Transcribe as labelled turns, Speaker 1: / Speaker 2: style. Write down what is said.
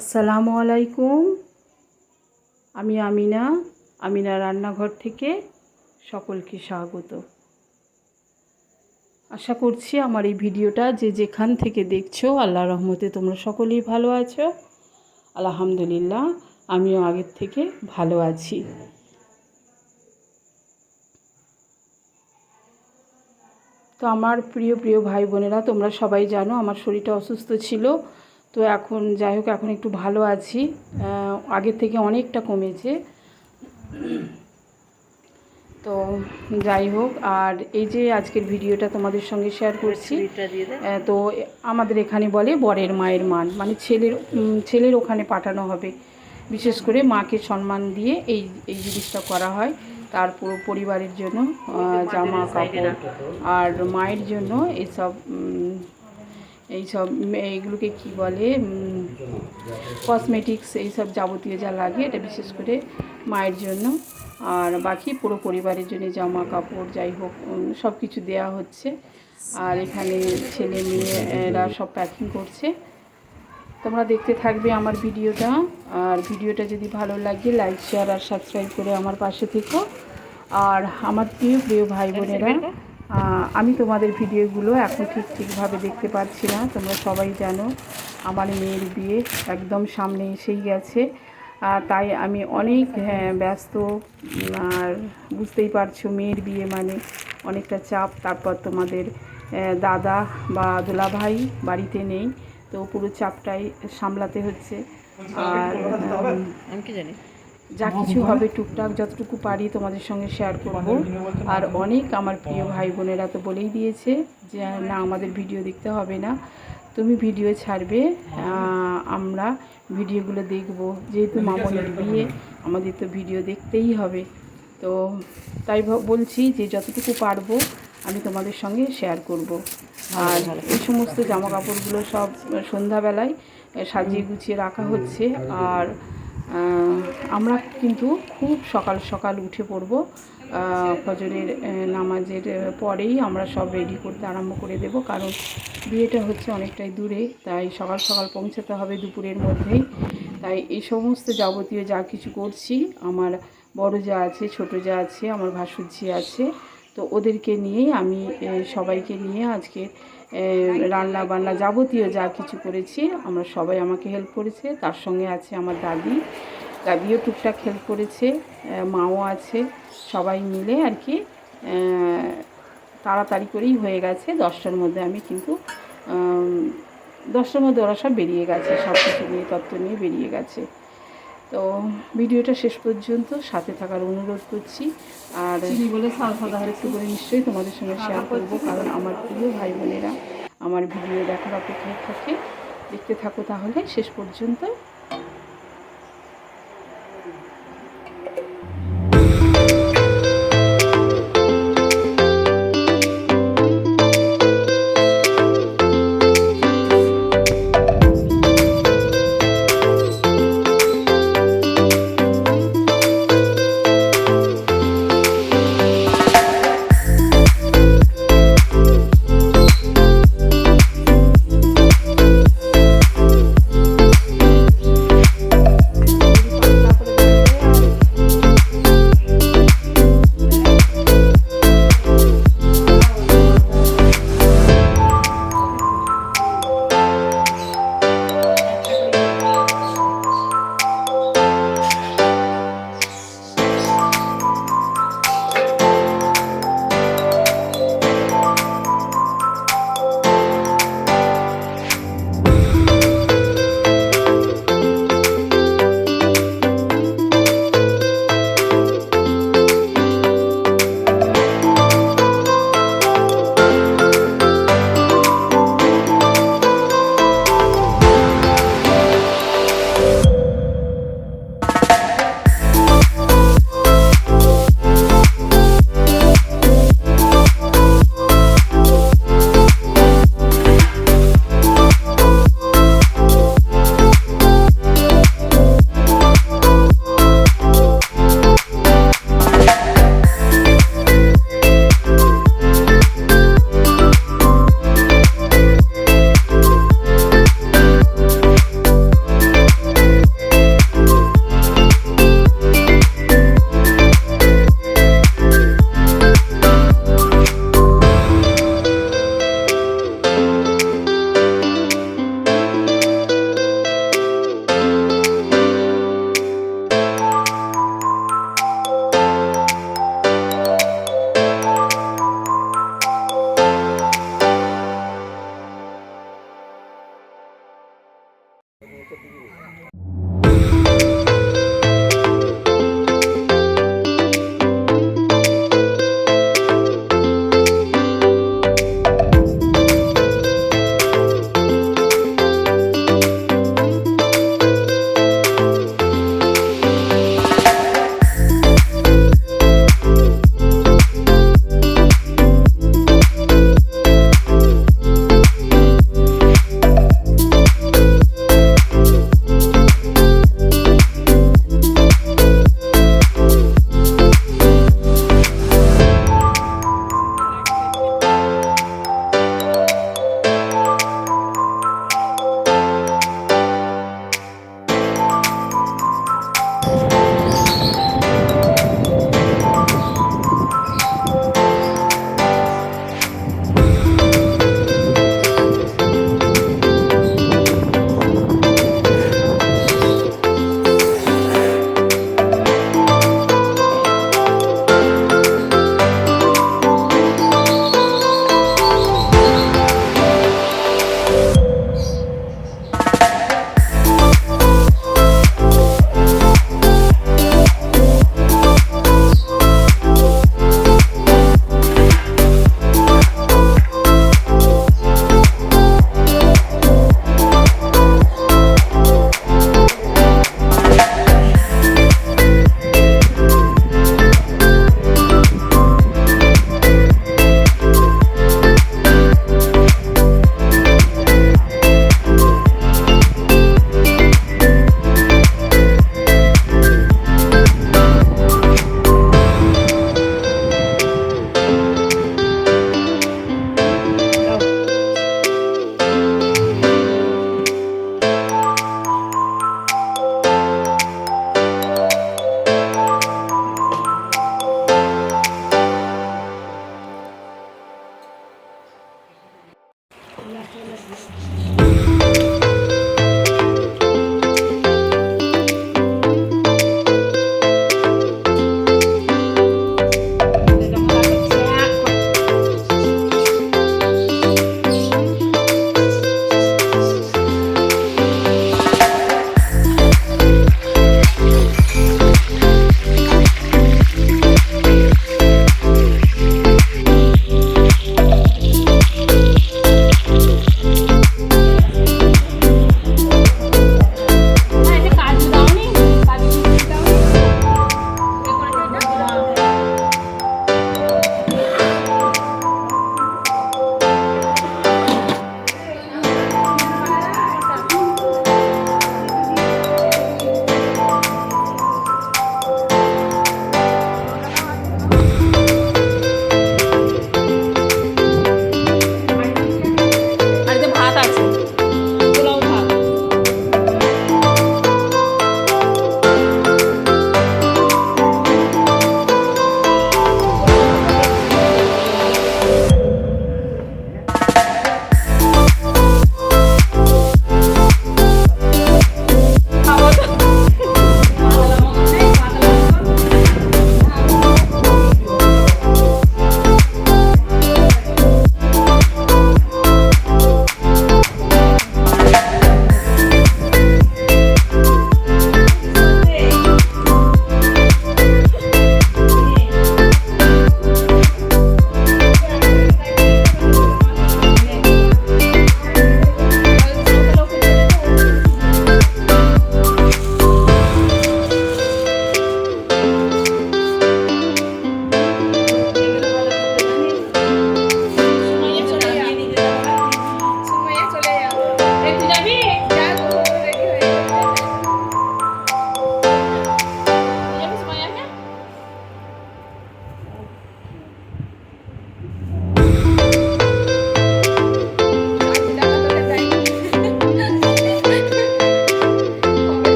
Speaker 1: আসসালামু আলাইকুম। আমি আমিনা আমিনা রান্নাঘর থেকে সকলকে স্বাগত। আশা করছি আমার এই ভিডিওটা যে যেখান থেকে দেখছ, আল্লাহ রহমতে তোমরা সকলেই ভালো আছো। আলহামদুলিল্লাহ, আমিও আগের থেকে ভালো আছি। তো আমার প্রিয় প্রিয় ভাই বোনেরা, তোমরা সবাই জানো আমার শরীরটা অসুস্থ ছিল। তো এখন যাই হোক এখন একটু ভালো আছি। আগের থেকে অনেকটা কমেছে। তো যাই হোক আর এই যে আজকের ভিডিওটা তোমাদের সঙ্গে শেয়ার করছি তো আমাদের এখানে বলে বরের মায়ের মান মানে ছেলের ছেলের ওখানে পাঠানো হবে। বিশেষ করে মাকে সম্মান দিয়ে এই এই জিনিসটা করা হয়। তার পুরো পরিবারের জন্য জামা কাপড় আর মায়ের জন্য এইসব উম, এইসব উম, এইগুলোকে কি বলে কসমেটিক্স এইসব যাবতীয় যা লাগে এটা বিশেষ করে মায়ের জন্য। আর বাকি পুরো পরিবারের জন্য জামা কাপড় যাই হোক সব কিছু দেওয়া হচ্ছে। আর এখানে ছেলে মেয়েরা সব প্যাকিং করছে। তোমরা দেখতে থাকবে আমার ভিডিওটা। আর ভিডিওটা যদি ভালো লাগে লাইক শেয়ার আর সাবস্ক্রাইব করে আমার পাশে থেকো। আর আমার প্রিয় প্রিয় ভাই বোনেরা আমি তোমাদের ভিডিওগুলো এখন ঠিক ঠিকভাবে দেখতে পাচ্ছি না তোমরা সবাই জানো। আমার মেয়ের বিয়ে একদম সামনে এসেই গেছে আর তাই আমি অনেক হ্যাঁ, ব্যস্ত আর বুঝতেই পারছ মেয়ের বিয়ে মানে অনেকটা চাপ। তারপর তোমাদের দাদা বা দুলাভাই বাড়িতে নেই তো পুরো চাপটাই সামলাতে হচ্ছে। আর
Speaker 2: আমি কি জানি?
Speaker 1: যা কিছু হবে টুকটাক যতটুকু পারি তোমাদের সঙ্গে শেয়ার করব। আর অনেক আমার প্রিয় ভাই বোনেরা তো বলেই দিয়েছে যে না আমাদের ভিডিও দেখতে হবে না। তুমি ভিডিও ছাড়বে আমরা ভিডিওগুলো দেখব। যেহেতু মামনের বিয়ে আমাদের তো ভিডিও দেখতেই হবে। তো তাই বলছি যে যতটুকু পারব আমি তোমাদের সঙ্গে শেয়ার করব। আর এই সমস্ত জামা কাপড়গুলো সব সন্ধ্যাবেলায় সাজিয়ে গুছিয়ে রাখা হচ্ছে। আর আহ, আমরা কিন্তু খুব সকাল সকাল উঠে পড়ব। ফজরের নামাজের পরেই আমরা সব রেডি করতে আরম্ভ করে দেব। কারণ বিয়েটা হচ্ছে অনেকটাই দূরে, তাই সকাল সকাল পৌঁছাতে হবে দুপুরের মধ্যেই। তাই এই সমস্ত যাবতীয় যা কিছু করছি, আমার বড় যা আছে, ছোট যা আছে, আমার ভাসুরঝি আছে, তো ওদেরকে নিয়েই আমি সবাইকে নিয়ে আজকে রান্না বান্না যাবতীয় যা কিছু করেছি, আমরা সবাই আমাকে হেল্প করেছে। তার সঙ্গে আছে আমার দাদি। দাদিও টুকটাক হেল্প করেছে মাও আছে, সবাই মিলে আর কি তাড়াতাড়ি করেই হয়ে গেছে। দশটার মধ্যে আমি কিন্তু দশটার মধ্যে ওরা সব বেরিয়ে গেছে সব কিছু নিয়ে, তত্ত্ব নিয়ে বেরিয়ে গেছে। তো ভিডিওটা শেষ পর্যন্ত সাথে থাকার অনুরোধ করছি। আর
Speaker 2: বলে
Speaker 1: একটু করে নিশ্চয়ই তোমাদের সঙ্গে শেয়ার করব কারণ আমার প্রিয় ভাই বোনেরা আমার ভিডিও দেখার অপেক্ষায় থাকে। দেখতে থাকো তাহলে শেষ পর্যন্ত।